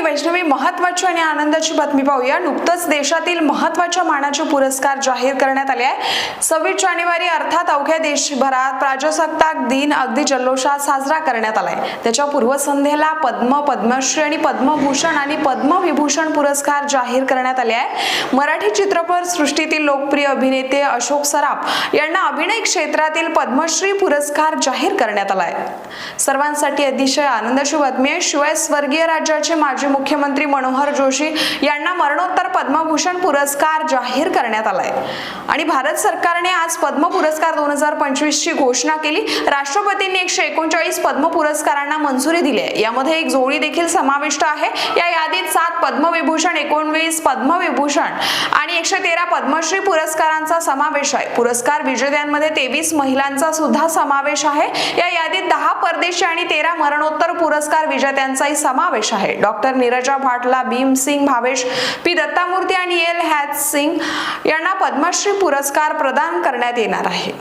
मी वैष्णवी महत्वाची आणि आनंदाची बातमी पाहूया. नुकतंच देशातील महत्त्वाच्या मानाचे पुरस्कार जाहीर करण्यात आले आहे सव्वीस जानेवारी अर्थात अवघ्या देशभरात प्रजासत्ताक दिन अगदी जल्लोषात साजरा करण्यात आलाय. त्याच्या पूर्वसंध्येला पद्म पद्मश्री आणि पद्मभूषण आणि पद्मविभूषण पुरस्कार जाहीर करण्यात आले आहे मराठी चित्रपट सृष्टीतील लोकप्रिय अभिनेते अशोक सराफ यांना अभिनय क्षेत्रातील पद्मश्री पुरस्कार जाहीर करण्यात आलाय. सर्वांसाठी अतिशय आनंदाची बातमी आहे. शिवाय स्वर्गीय राज्याचे माजी मुख्यमंत्री मनोहर जोशी यांना मरणोत्तर पद्मभूषण पुरस्कार जाहीर करण्यात आलाय. आणि भारत सरकारने आज पद्म पुरस्कार दोन हजार पंचवीस ची घोषणा केली. राष्ट्रपतींनी एकशे एकोणचाळीस पद्म पुरस्कारांना मंजुरी दिली आहे. यामध्ये एक जोडी देखील समाविष्ट आहे. या यादीत सात पद्मविभूषण एकोणवीस पद्मविभूषण आणि एकशे तेरा पद्मश्री पुरस्कारांचा समावेश आहे. पुरस्कार विजेत्यांमध्ये तेवीस महिलांचा सुद्धा समावेश आहे. या यादीत दहा परदेशी आणि तेरा मरणोत्तर पुरस्कार विजेत्यांचाही समावेश आहे. Doctor Neerja Bhatla Bhim Singh Bhavesh P. दत्तामूर्ती आणि एल. हॅज सिंग यांना पद्मश्री पुरस्कार प्रदान करण्यात येणार आहे.